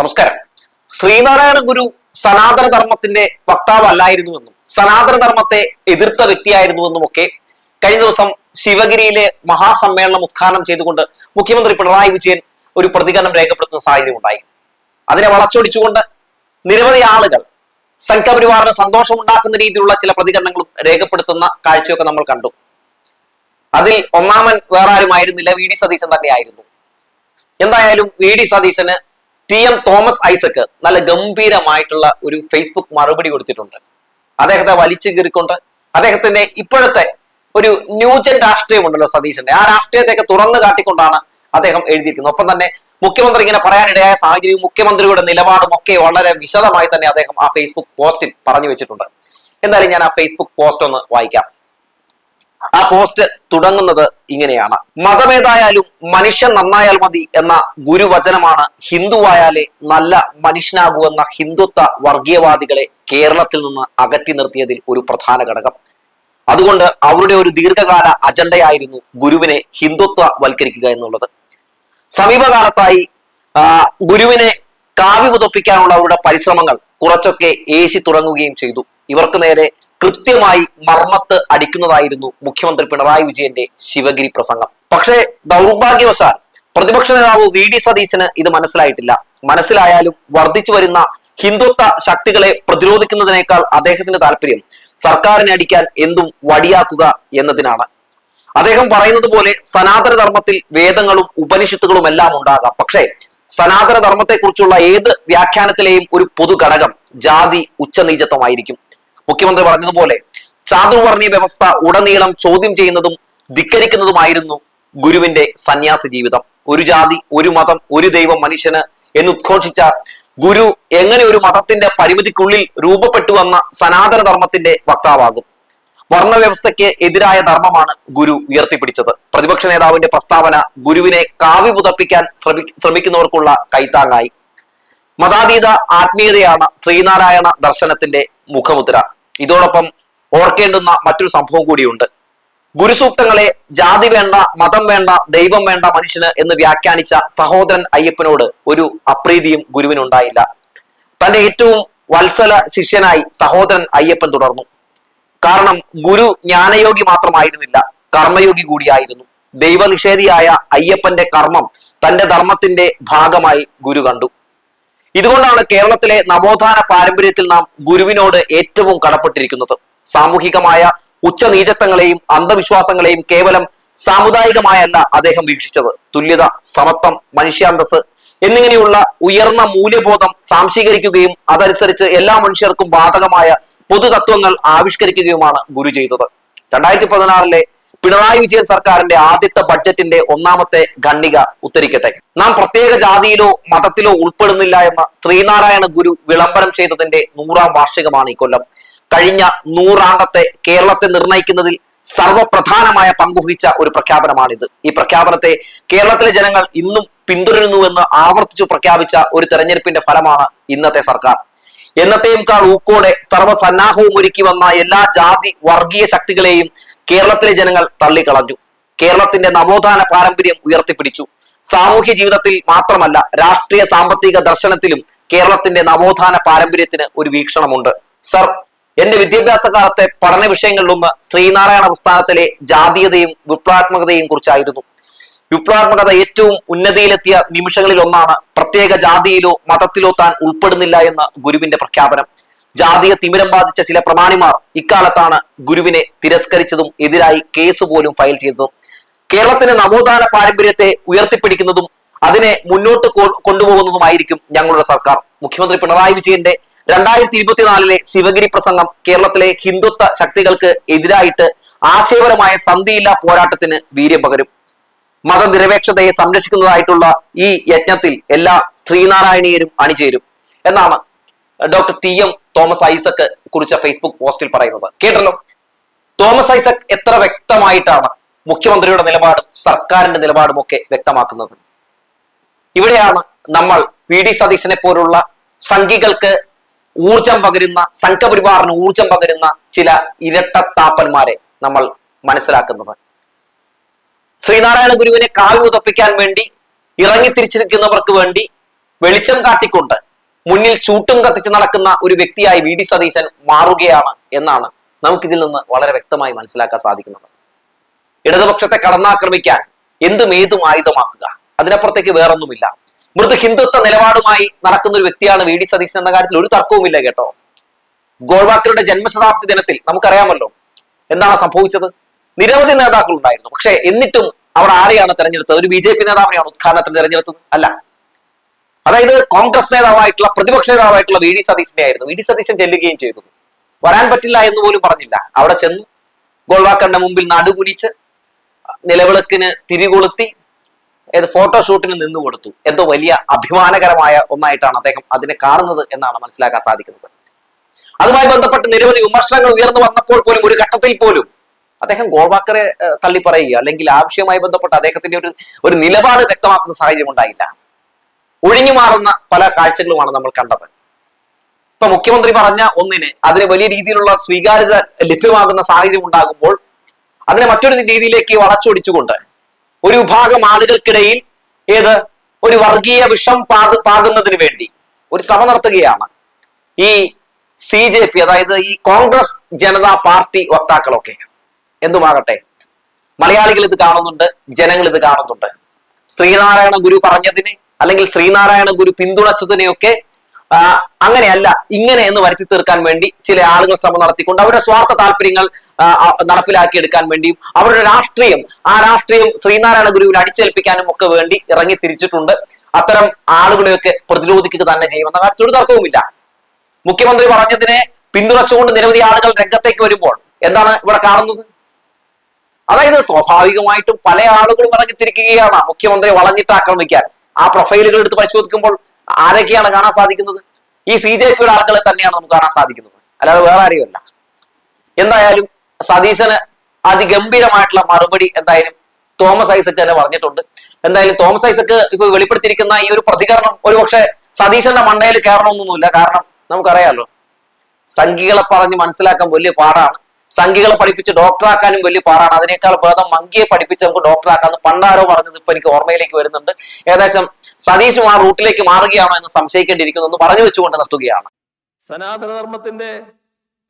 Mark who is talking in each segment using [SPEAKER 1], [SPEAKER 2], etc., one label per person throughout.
[SPEAKER 1] നമസ്കാരം. ശ്രീനാരായണ ഗുരു സനാതന ധർമ്മത്തിന്റെ വക്താവല്ലായിരുന്നുവെന്നും സനാതന ധർമ്മത്തെ എതിർത്ത വ്യക്തിയായിരുന്നുവെന്നും ഒക്കെ കഴിഞ്ഞ ദിവസം ശിവഗിരിയിലെ മഹാസമ്മേളനം ഉദ്ഘാടനം ചെയ്തുകൊണ്ട് മുഖ്യമന്ത്രി പിണറായി വിജയൻ ഒരു പ്രതികരണം രേഖപ്പെടുത്തുന്ന സാഹചര്യം ഉണ്ടായി. അതിനെ വളച്ചൊടിച്ചുകൊണ്ട് നിരവധി ആളുകൾ സംഘപരിവാറിന് സന്തോഷമുണ്ടാക്കുന്ന രീതിയിലുള്ള ചില പ്രതികരണങ്ങളും രേഖപ്പെടുത്തുന്ന കാഴ്ചയൊക്കെ നമ്മൾ കണ്ടു. അതിൽ ഒന്നാമൻ വേറെ ആരുമായിരുന്നില്ല വി. ഡി. സതീശൻ തന്നെയായിരുന്നു. എന്തായാലും വി. ഡി. സതീശന് ടി എം തോമസ് ഐസക്ക് നല്ല ഗംഭീരമായിട്ടുള്ള ഒരു ഫേസ്ബുക്ക് മറുപടി കൊടുത്തിട്ടുണ്ട്. അദ്ദേഹത്തെ വലിച്ചു കീറിക്കൊണ്ട് അദ്ദേഹത്തിന്റെ ഇപ്പോഴത്തെ ഒരു ന്യൂജൻ രാഷ്ട്രീയമുണ്ടല്ലോ സതീശന്റെ ആ രാഷ്ട്രീയത്തെയൊക്കെ തുറന്നു കാട്ടിക്കൊണ്ടാണ് അദ്ദേഹം എഴുതിയിരിക്കുന്നത്. ഒപ്പം തന്നെ മുഖ്യമന്ത്രി ഇങ്ങനെ പറയാനിടയായ സാഹചര്യവും മുഖ്യമന്ത്രിയുടെ നിലപാടും ഒക്കെ വളരെ വിശദമായി തന്നെ അദ്ദേഹം ആ ഫേസ്ബുക്ക് പോസ്റ്റിൽ പറഞ്ഞു വെച്ചിട്ടുണ്ട്. എന്തായാലും ഞാൻ ആ ഫേസ്ബുക്ക് പോസ്റ്റ് ഒന്ന് വായിക്കാം. ആ പോസ്റ്റ് തുടങ്ങുന്നത് ഇങ്ങനെയാണ്. മതമേതായാലും മനുഷ്യൻ നന്നായാൽ മതി എന്ന ഗുരുവചനമാണ് ഹിന്ദുവായാലേ നല്ല മനുഷ്യനാകൂ എന്ന ഹിന്ദുത്വ വർഗീയവാദികളെ കേരളത്തിൽ നിന്ന് അകറ്റി നിർത്തിയതിൽ ഒരു പ്രധാന ഘടകം. അതുകൊണ്ട് അവരുടെ ഒരു ദീർഘകാല അജണ്ടയായിരുന്നു ഗുരുവിനെ ഹിന്ദുത്വ വൽക്കരിക്കുക എന്നുള്ളത്. സമീപകാലത്തായി ഗുരുവിനെ കാവ്യ പുതപ്പിക്കാനുള്ള അവരുടെ പരിശ്രമങ്ങൾ കുറച്ചൊക്കെ ഏശി തുടങ്ങുകയും ചെയ്തു. ഇവർക്ക് നേരെ കൃത്യമായി മർമ്മത്ത് അടിക്കുന്നതായിരുന്നു മുഖ്യമന്ത്രി പിണറായി വിജയന്റെ ശിവഗിരി പ്രസംഗം. പക്ഷേ ദൗർഭാഗ്യവശാൽ പ്രതിപക്ഷ നേതാവ് വി ഡി സതീശന് ഇത് മനസ്സിലായിട്ടില്ല. മനസ്സിലായാലും വർദ്ധിച്ചു വരുന്ന ഹിന്ദുത്വ ശക്തികളെ പ്രതിരോധിക്കുന്നതിനേക്കാൾ അദ്ദേഹത്തിന്റെ താല്പര്യം സർക്കാരിനെ അടിക്കാൻ എന്തും വടിയാക്കുക എന്നതിനാണ്. അദ്ദേഹം പറയുന്നത് പോലെ സനാതന ധർമ്മത്തിൽ വേദങ്ങളും ഉപനിഷത്തുകളും എല്ലാം ഉണ്ടാകാം. പക്ഷേ സനാതന ധർമ്മത്തെക്കുറിച്ചുള്ള ഏത് വ്യാഖ്യാനത്തിലെയും ഒരു പൊതു ഘടകം ജാതി ഉച്ചനീചത്വമായിരിക്കും. മുഖ്യമന്ത്രി പറഞ്ഞതുപോലെ ചാതുർവർണീയ വ്യവസ്ഥ ഉടനീളം ചോദ്യം ചെയ്യുന്നതും ധിക്കരിക്കുന്നതുമായിരുന്നു ഗുരുവിന്റെ സന്യാസ ജീവിതം. ഒരു ജാതി ഒരു മതം ഒരു ദൈവം മനുഷ്യന് എന്ന് ഉദ്ഘോഷിച്ച ഗുരു എങ്ങനെ ഒരു മതത്തിന്റെ പരിമിതിക്കുള്ളിൽ രൂപപ്പെട്ടു വന്ന സനാതന ധർമ്മത്തിന്റെ വക്താവാകും വർണവ്യവസ്ഥയ്ക്ക് എതിരായ ധർമ്മമാണ് ഗുരു ഉയർത്തിപ്പിടിച്ചത്. പ്രതിപക്ഷ നേതാവിന്റെ പ്രസ്താവന ഗുരുവിനെ കാവ്യ പുതപ്പിക്കാൻ ശ്രമി ശ്രമിക്കുന്നവർക്കുള്ള കൈത്താങ്ങായി. മതാതീത ആത്മീയതയാണ് ശ്രീനാരായണ ദർശനത്തിന്റെ മുഖമുദ്ര. ഇതോടൊപ്പം ഓർക്കേണ്ടുന്ന മറ്റൊരു സംഭവം കൂടിയുണ്ട്. ഗുരുസൂക്തങ്ങളെ ജാതി വേണ്ട മതം വേണ്ട ദൈവം വേണ്ട മനുഷ്യന് എന്ന് വ്യാഖ്യാനിച്ച സഹോദരൻ അയ്യപ്പനോട് ഒരു അപ്രീതിയും ഗുരുവിനുണ്ടായില്ല. തന്റെ ഏറ്റവും വത്സല ശിഷ്യനായി സഹോദരൻ അയ്യപ്പൻ തുടർന്നു. കാരണം ഗുരു ജ്ഞാനയോഗി മാത്രമായിരുന്നില്ല കർമ്മയോഗി കൂടിയായിരുന്നു. ദൈവനിഷേധിയായ അയ്യപ്പന്റെ കർമ്മം തന്റെ ധർമ്മത്തിന്റെ ഭാഗമായി ഗുരു കണ്ടു. ഇതുകൊണ്ടാണ് കേരളത്തിലെ നവോത്ഥാന പാരമ്പര്യത്തിൽ നാം ഗുരുവിനോട് ഏറ്റവും കടപ്പെട്ടിരിക്കുന്നത്. സാമൂഹികമായ ഉച്ചനീചത്വങ്ങളെയും അന്ധവിശ്വാസങ്ങളെയും കേവലം സാമുദായികമായല്ല അദ്ദേഹം വീക്ഷിച്ചത്. തുല്യത സമത്വം മനുഷ്യാന്തസ് എന്നിങ്ങനെയുള്ള ഉയർന്ന മൂല്യബോധം സാംശീകരിക്കുകയും അതനുസരിച്ച് എല്ലാ മനുഷ്യർക്കും ബാധകമായ പൊതുതത്വങ്ങൾ ആവിഷ്കരിക്കുകയുമാണ് ഗുരു ചെയ്തത്. രണ്ടായിരത്തി പതിനാറിലെ പിണറായി വിജയൻ സർക്കാരിന്റെ ആദ്യത്തെ ബഡ്ജറ്റിന്റെ ഒന്നാമത്തെ ഖണ്ഡിക ഉത്തരിക്കട്ടെ നാം പ്രത്യേക ജാതിയിലോ മതത്തിലോ ഉൾപ്പെടുന്നില്ല എന്ന ശ്രീനാരായണ ഗുരു വിളംബരം ചെയ്തതിന്റെ നൂറാം വാർഷികമാണ് ഈ കൊല്ലം. കഴിഞ്ഞ നൂറാണ്ടത്തെ കേരളത്തെ നിർണയിക്കുന്നതിൽ സർവപ്രധാനമായ പങ്കുവഹിച്ച ഒരു പ്രഖ്യാപനമാണിത്. ഈ പ്രഖ്യാപനത്തെ കേരളത്തിലെ ജനങ്ങൾ ഇന്നും പിന്തുടരുന്നുവെന്ന് ആവർത്തിച്ചു പ്രഖ്യാപിച്ച ഒരു തെരഞ്ഞെടുപ്പിന്റെ ഫലമാണ് ഇന്നത്തെ സർക്കാർ. എന്നത്തെയുംക്കാൾ ഊക്കോടെ സർവസന്നാഹവും ഒരുക്കി വന്ന എല്ലാ ജാതി വർഗീയ ശക്തികളെയും കേരളത്തിലെ ജനങ്ങൾ തള്ളിക്കളഞ്ഞു. കേരളത്തിന്റെ നവോത്ഥാന പാരമ്പര്യം ഉയർത്തിപ്പിടിച്ചു. സാമൂഹ്യ ജീവിതത്തിൽ മാത്രമല്ല രാഷ്ട്രീയ സാമ്പത്തിക ദർശനത്തിലും കേരളത്തിന്റെ നവോത്ഥാന പാരമ്പര്യത്തിന് ഒരു വീക്ഷണമുണ്ട്. സർ എന്റെ വിദ്യാഭ്യാസ കാലത്തെ പഠന വിഷയങ്ങളിലൊന്ന് ശ്രീനാരായണ പ്രസ്ഥാനത്തിലെ ജാതീയതയും വിപ്ലവാത്മകതയും കുറിച്ചായിരുന്നു. വിപ്ലവാത്മകത ഏറ്റവും ഉന്നതിയിലെത്തിയ നിമിഷങ്ങളിൽ ഒന്നാണ് പ്രത്യേക ജാതിയിലോ മതത്തിലോ താൻ ഉൾപ്പെടുന്നില്ല എന്ന ഗുരുവിന്റെ പ്രഖ്യാപനം. ജാതീയ തിമിരം ബാധിച്ച ചില പ്രമാണിമാർ ഇക്കാലത്താണ് ഗുരുവിനെ തിരസ്കരിച്ചതും എതിരായി കേസ് പോലും ഫയൽ ചെയ്തതും. കേരളത്തിന്റെ നവോത്ഥാന പാരമ്പര്യത്തെ ഉയർത്തിപ്പിടിക്കുന്നതും അതിനെ മുന്നോട്ട് കൊണ്ടുപോകുന്നതുമായിരിക്കും ഞങ്ങളുടെ സർക്കാർ. മുഖ്യമന്ത്രി പിണറായി വിജയന്റെ രണ്ടായിരത്തി ഇരുപത്തിനാലിലെ ശിവഗിരി പ്രസംഗം കേരളത്തിലെ ഹിന്ദുത്വ ശക്തികൾക്ക് എതിരായിട്ട് ആശയപരമായ സന്ധിയില്ലാ പോരാട്ടത്തിന് വീര്യം പകരും. മതനിരപേക്ഷതയെ സംരക്ഷിക്കുന്നതായിട്ടുള്ള ഈ യജ്ഞത്തിൽ എല്ലാ ശ്രീനാരായണീയരും അണിചേരും. എന്നാണ് doctor T M Thomas Isaac കുറിച്ച ഫേസ്ബുക്ക് പോസ്റ്റിൽ പറയുന്നത്. കേട്ടല്ലോ? തോമസ് ഐസക് എത്ര വ്യക്തമായിട്ടാണ് മുഖ്യമന്ത്രിയുടെ നിലപാടും സർക്കാരിന്റെ നിലപാടും ഒക്കെ വ്യക്തമാക്കുന്നത്. ഇവിടെയാണ് നമ്മൾ വി ഡി സതീശനെ പോലുള്ള സംഘികൾക്ക് ഊർജം പകരുന്ന സംഘപരിവാറിന് ഊർജം പകരുന്ന ചില ഇരട്ടത്താപ്പന്മാരെ നമ്മൾ മനസ്സിലാക്കുന്നത്. ശ്രീനാരായണ ഗുരുവിനെ കാവ്യ ഉതപ്പിക്കാൻ വേണ്ടി ഇറങ്ങിത്തിരിച്ചിരിക്കുന്നവർക്ക് വേണ്ടി വെളിച്ചം കാട്ടിക്കൊണ്ട് മുന്നിൽ ചൂട്ടും കത്തിച്ച് നടക്കുന്ന ഒരു വ്യക്തിയായി വി ഡി സതീശൻ മാറുകയാണ് എന്നാണ് നമുക്കിതിൽ നിന്ന് വളരെ വ്യക്തമായി മനസ്സിലാക്കാൻ സാധിക്കുന്നത്. ഇടതുപക്ഷത്തെ കടന്നാക്രമിക്കാൻ എന്തും ഏതും ആയുധമാക്കുക. അതിനപ്പുറത്തേക്ക് വേറൊന്നുമില്ല. മൃദു ഹിന്ദുത്വ നിലപാടുമായി നടക്കുന്ന ഒരു വ്യക്തിയാണ് വി ഡി സതീശൻ എന്ന കാര്യത്തിൽ ഒരു തർക്കവുമില്ല കേട്ടോ. ഗോൾവാക്കറുടെ ജന്മശതാബ്ദി ദിനത്തിൽ നമുക്കറിയാമല്ലോ എന്താണ് സംഭവിച്ചത്? നിരവധി നേതാക്കൾ ഉണ്ടായിരുന്നു. പക്ഷേ എന്നിട്ടും അവർ ആരെയാണ് തെരഞ്ഞെടുത്തത്? ഒരു ബി ജെ പി നേതാവിനെയാണ് ഉദ്ഘാടനത്തിന് തെരഞ്ഞെടുത്തത്? അല്ല. അതായത് കോൺഗ്രസ് നേതാവായിട്ടുള്ള പ്രതിപക്ഷ നേതാവായിട്ടുള്ള വി ഡി സതീശനെ ആയിരുന്നു. വി ഡി സതീശൻ ചെല്ലുകയും ചെയ്തു. വരാൻ പറ്റില്ല എന്ന് പോലും പറഞ്ഞില്ല. അവിടെ ചെന്നു. ഗോൾവാക്കറിന്റെ മുമ്പിൽ നടുകുലിച്ച് നിലവിളക്കിന് തിരികൊളുത്തി ഏത് ഫോട്ടോഷൂട്ടിന് നിന്നു കൊടുത്തു എന്തോ വലിയ അഭിമാനകരമായ ഒന്നായിട്ടാണ് അദ്ദേഹം അതിനെ കാണുന്നത് എന്നാണ് മനസ്സിലാക്കാൻ സാധിക്കുന്നത്. അതുമായി ബന്ധപ്പെട്ട് നിരവധി വിമർശനങ്ങൾ ഉയർന്നു വന്നപ്പോൾ പോലും ഒരു ഘട്ടത്തിൽ പോലും അദ്ദേഹം ഗോൾവാക്കറെ ഏഹ്, തള്ളി പറയുക അല്ലെങ്കിൽ ആവശ്യവുമായി ബന്ധപ്പെട്ട അദ്ദേഹത്തിന്റെ ഒരു ഒരു നിലപാട് വ്യക്തമാക്കുന്ന സാഹചര്യം ഉണ്ടായില്ല. ഒഴിഞ്ഞു മാറുന്ന പല കാഴ്ചകളുമാണ് നമ്മൾ കണ്ടത്. ഇപ്പൊ മുഖ്യമന്ത്രി പറഞ്ഞ ഒന്നിന് അതിന് വലിയ രീതിയിലുള്ള സ്വീകാര്യത ലഭ്യമാകുന്ന സാഹചര്യം ഉണ്ടാകുമ്പോൾ അതിനെ മറ്റൊരു രീതിയിലേക്ക് വളച്ചൊടിച്ചുകൊണ്ട് ഒരു വിഭാഗം ആളുകൾക്കിടയിൽ ഏത് ഒരു വർഗീയ വിഷം പാക പാകുന്നതിന് വേണ്ടി ഒരു ശ്രമം നടത്തുകയാണ്. ഈ സി ജെ പി അതായത് ഈ കോൺഗ്രസ് ജനതാ പാർട്ടി വക്താക്കളൊക്കെ. എന്തുമാകട്ടെ? മലയാളികൾ ഇത് കാണുന്നുണ്ട് ജനങ്ങൾ ഇത് കാണുന്നുണ്ട്. ശ്രീനാരായണ ഗുരു പറഞ്ഞതിന് അല്ലെങ്കിൽ ശ്രീനാരായണ ഗുരു പിന്തുണച്ചതിനെയൊക്കെ അങ്ങനെയല്ല ഇങ്ങനെ എന്ന് വരുത്തി തീർക്കാൻ വേണ്ടി ചില ആളുകൾ ശ്രമം നടത്തിക്കൊണ്ട് അവരുടെ സ്വാർത്ഥ താല്പര്യങ്ങൾ നടപ്പിലാക്കിയെടുക്കാൻ വേണ്ടിയും അവരുടെ രാഷ്ട്രീയം ആ രാഷ്ട്രീയം ശ്രീനാരായണ ഗുരുവിൽ അടിച്ചേൽപ്പിക്കാനും ഒക്കെ വേണ്ടി ഇറങ്ങി തിരിച്ചിട്ടുണ്ട്. അത്തരം ആളുകളെയൊക്കെ പ്രതിരോധിക്കുക തന്നെ ചെയ്യുമെന്ന കാര്യത്തിൽ ഒരു തർക്കവുമില്ല. മുഖ്യമന്ത്രി പറഞ്ഞതിനെ പിന്തുണച്ചുകൊണ്ട് നിരവധി ആളുകൾ രംഗത്തേക്ക് വരുമ്പോൾ എന്താണ് ഇവിടെ കാണുന്നത്? അതായത് സ്വാഭാവികമായിട്ടും പല ആളുകളും ഇറങ്ങിത്തിരിക്കുകയാണ് മുഖ്യമന്ത്രിയെ വളഞ്ഞിട്ട് ആക്രമിക്കാൻ. ആ പ്രൊഫൈലുകൾ എടുത്ത് പരിശോധിക്കുമ്പോൾ ആരൊക്കെയാണ് കാണാൻ സാധിക്കുന്നത്? ഈ സി ജെ പിയുടെ ആളുകളെ തന്നെയാണ് നമുക്ക് കാണാൻ സാധിക്കുന്നത്. അല്ലാതെ വേറെ ആരെയുമല്ല. എന്തായാലും സതീശന് അതിഗംഭീരമായിട്ടുള്ള മറുപടി എന്തായാലും തോമസ് ഐസക് തന്നെ പറഞ്ഞിട്ടുണ്ട്. എന്തായാലും തോമസ് ഐസക് ഇപ്പൊ വെളിപ്പെടുത്തിയിരിക്കുന്ന ഈ ഒരു പ്രതികരണം ഒരുപക്ഷെ സതീശന്റെ മണ്ടയിൽ കയറണമെന്നൊന്നുമില്ല. കാരണം നമുക്കറിയാലോ സംഖ്യകളെ പറഞ്ഞ് മനസ്സിലാക്കാൻ വലിയ പാടാണ്. സംഖ്യകളെ പഠിപ്പിച്ച് ഡോക്ടറാക്കാനും വലിയ പാടാണ്. അതിനേക്കാൾ ഭേദം മങ്കിയെ പഠിപ്പിച്ച് നമുക്ക് ഡോക്ടറാക്കാന്ന് പണ്ടാരോ പറഞ്ഞത് ഇപ്പൊ എനിക്ക് ഓർമ്മയിലേക്ക് വരുന്നുണ്ട്. ഏകദേശം സതീശും ആ റൂട്ടിലേക്ക് മാറുകയാണോ എന്ന് സംശയിക്കേണ്ടിയിരിക്കുന്നു. എന്ന് പറഞ്ഞു വെച്ചുകൊണ്ട് നിർത്തുകയാണ്.
[SPEAKER 2] സനാതനധർമ്മത്തിന്റെ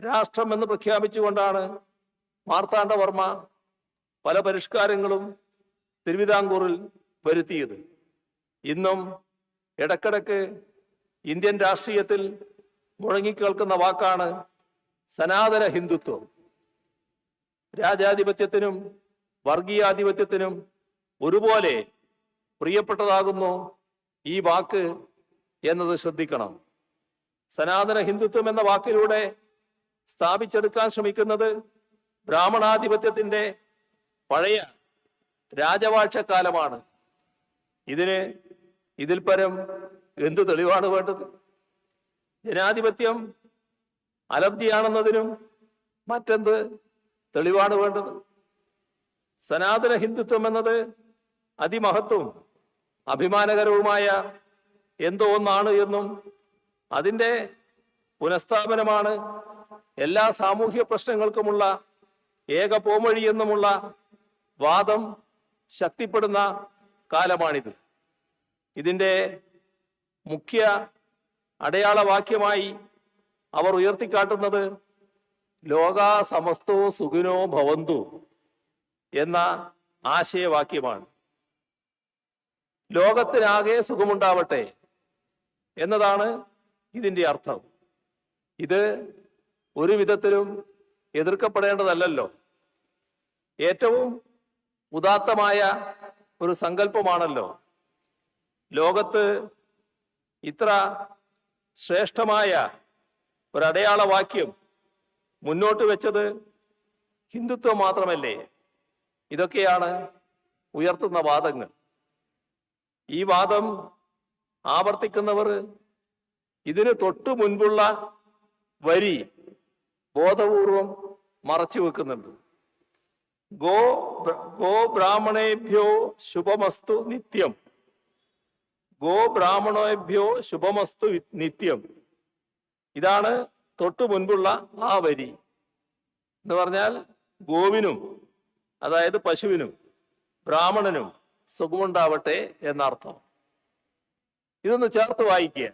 [SPEAKER 2] രാഷ്ട്രം എന്ന് പ്രഖ്യാപിച്ചുകൊണ്ടാണ് മാർത്താണ്ഡവർമ്മ പല പരിഷ്കാരങ്ങളും തിരുവിതാംകൂറിൽ വരുത്തിയത്. ഇന്നും ഇടക്കിടക്ക് ഇന്ത്യൻ രാഷ്ട്രീയത്തിൽ മുഴങ്ങിക്കേൾക്കുന്ന വാക്കാണ് സനാതന ഹിന്ദുത്വം രാജാധിപത്യത്തിനും വർഗീയാധിപത്യത്തിനും ഒരുപോലെ പ്രിയപ്പെട്ടതാകുന്നു ഈ വാക്ക് എന്നത് ശ്രദ്ധിക്കണം. സനാതന ഹിന്ദുത്വം എന്ന വാക്കിലൂടെ സ്ഥാപിച്ചെടുക്കാൻ ശ്രമിക്കുന്നത് ബ്രാഹ്മണാധിപത്യത്തിന്റെ പഴയ രാജവാഴ്ചക്കാലമാണ്. ഇതിന് ഇതിൽ പരം എന്ത് തെളിവാണ് വേണ്ടത്? ജനാധിപത്യം അലബ്ധിയാണെന്നതിനും മറ്റെന്ത് തെളിവാണ് വേണ്ടത്. സനാതന ഹിന്ദുത്വം എന്നത് അതിമഹത്വം അഭിമാനകരവുമായ എന്തോ ഒന്നാണ് എന്നും അതിന്റെ പുനഃസ്ഥാപനമാണ് എല്ലാ സാമൂഹ്യ പ്രശ്നങ്ങൾക്കുമുള്ള ഏക പോംവഴി എന്നുമുള്ള വാദം ശക്തിപ്പെടുന്ന കാലമാണിത്. ഇതിന്റെ മുഖ്യ അടയാളവാക്യമായി അവർ ഉയർത്തിക്കാട്ടുന്നത് ലോകാ സമസ്തോ സുഖിനോ ഭവന്തു എന്ന ആശയവാക്യമാണ്. ലോകത്തിനാകെ സുഖമുണ്ടാവട്ടെ എന്നതാണ് ഇതിന്റെ അർത്ഥം. ഇത് ഒരു വിധത്തിലും എതിർക്കപ്പെടേണ്ടതല്ലല്ലോ. ഏറ്റവും ഉദാത്തമായ ഒരു സങ്കല്പമാണല്ലോ. ലോകത്ത് ഇത്ര ശ്രേഷ്ഠമായ ഒരടയാളവാക്യം മുന്നോട്ട് വെച്ചത് ഹിന്ദുത്വം മാത്രമല്ലേ? ഇതൊക്കെയാണ് ഉയർത്തുന്ന വാദങ്ങൾ. ഈ വാദം ആവർത്തിക്കുന്നവർ ഇതിന് തൊട്ടു മുൻപുള്ള വരി ബോധപൂർവം മറച്ചു വെക്കുന്നുണ്ട്. ഗോ ഗോ ബ്രാഹ്മണേഭ്യോ ശുഭമസ്തു നിത്യം. ഗോ ബ്രാഹ്മണേഭ്യോ ശുഭമസ്തു നിത്യം. ഇതാണ് തൊട്ടു മുൻപുള്ള ആ വരി എന്ന് പറഞ്ഞാൽ ഗോവിനും അതായത് പശുവിനും ബ്രാഹ്മണനും സുഖമുണ്ടാവട്ടെ എന്നർത്ഥം. ഇതൊന്ന് ചേർത്ത് വായിക്കുക.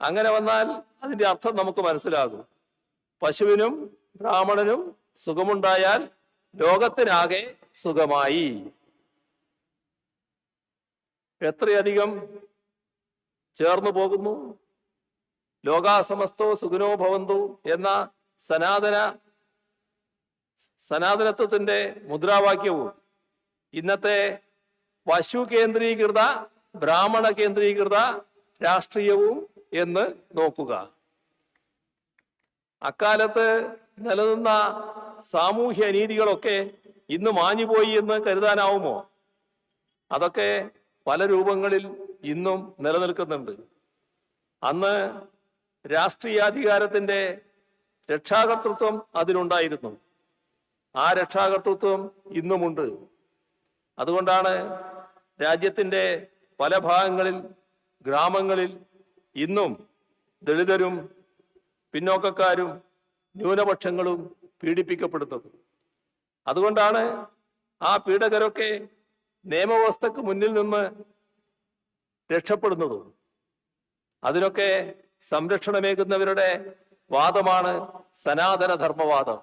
[SPEAKER 2] അങ്ങനെ വന്നാൽ അതിന്റെ അർത്ഥം നമുക്ക് മനസ്സിലാകും. പശുവിനും ബ്രാഹ്മണനും സുഖമുണ്ടായാൽ ലോകത്തിനാകെ സുഖമായി. എത്രയധികം ചേർന്നു പോകുന്നു? ലോകാസമസ്തോ സുഖനോ ഭവന്തു എന്ന സനാതന സനാതനത്വത്തിന്റെ മുദ്രാവാക്യവും ഇന്നത്തെ പശു കേന്ദ്രീകൃത ബ്രാഹ്മണ കേന്ദ്രീകൃത രാഷ്ട്രീയവും എന്ന് നോക്കുക. അക്കാലത്ത് നിലനിന്ന സാമൂഹ്യ അനീതികളൊക്കെ ഇന്ന് മാഞ്ഞുപോയി എന്ന് കരുതാനാവുമോ? അതൊക്കെ പല രൂപങ്ങളിൽ ഇന്നും നിലനിൽക്കുന്നുണ്ട്. അന്ന് രാഷ്ട്രീയാധികാരത്തിന്റെ രക്ഷാകർത്തൃത്വം അതിലുണ്ടായിരുന്നു ആ രക്ഷാകർത്തൃത്വം ഇന്നുമുണ്ട്. അതുകൊണ്ടാണ് രാജ്യത്തിന്റെ പല ഭാഗങ്ങളിൽ ഗ്രാമങ്ങളിൽ ഇന്നും ദളിതരും പിന്നോക്കക്കാരും ന്യൂനപക്ഷങ്ങളും പീഡിപ്പിക്കപ്പെടുന്നത്. അതുകൊണ്ടാണ് ആ പീഡകരൊക്കെ നിയമവ്യവസ്ഥക്ക് മുന്നിൽ നിന്ന് രക്ഷപ്പെടുന്നതും. അതിനൊക്കെ സംരക്ഷണമേകുന്നവരുടെ വാദമാണ് സനാതന ധർമ്മവാദം